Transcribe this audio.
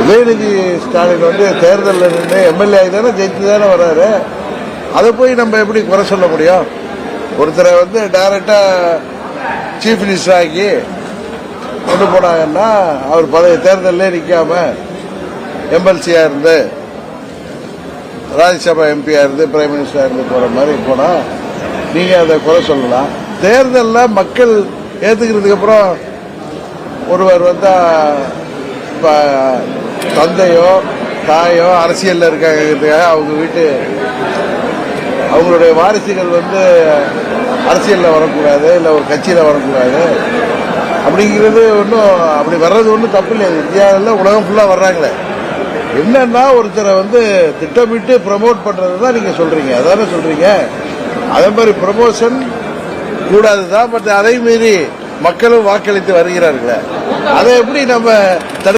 உதயநிதி ஸ்டாலின் வந்து தேர்தலில் நின்று எம்எல்ஏ ஆகி தானே ஜெயிச்சு தானே வர்றாரு அதை போய் நம்ம எப்படி குறை சொல்ல முடியும்? ஒருத்தரை வந்து டைரக்டா சீஃப் மினிஸ்டர் ஆகி கொண்டு போனாங்கன்னா அவர் பதவி தேர்தலில் நிற்காம எம்எல்சியா இருந்து ராஜ்யசபா எம்பியா இருந்து பிரைம் மினிஸ்டரா இருந்து போற மாதிரி போனா நீங்க அதை குறை சொல்லலாம். தேர்தலில் மக்கள் ஏத்துக்கிறதுக்கு அப்புறம் ஒருவர் வந்தா தந்தையோ தாயோ அரசியல்ல இருக்காங்கிறதுக்காக அவங்க வீட்டு அவங்களுடைய வாரிசுகள் வந்து அரசியல்ல வரக்கூடாது இல்லை ஒரு கட்சியில வரக்கூடாது. அப்படிங்கிறது ஒன்றும் அப்படி வர்றது ஒன்றும் தப்பு இல்லை இந்தியாவில் உலகம் ஃபுல்லாக வர்றாங்களே. என்னன்னா ஒருத்தரை வந்து திட்டமிட்டு ப்ரமோட் பண்ணுறது தான் நீங்க சொல்றீங்க. அதானே சொல்றீங்க? அதே மாதிரி ப்ரமோஷன் கூடாதுதான் பட் அதை மீறி மக்களும் வாக்களித்து வருகிறார்களே. அதை எப்படி நம்ம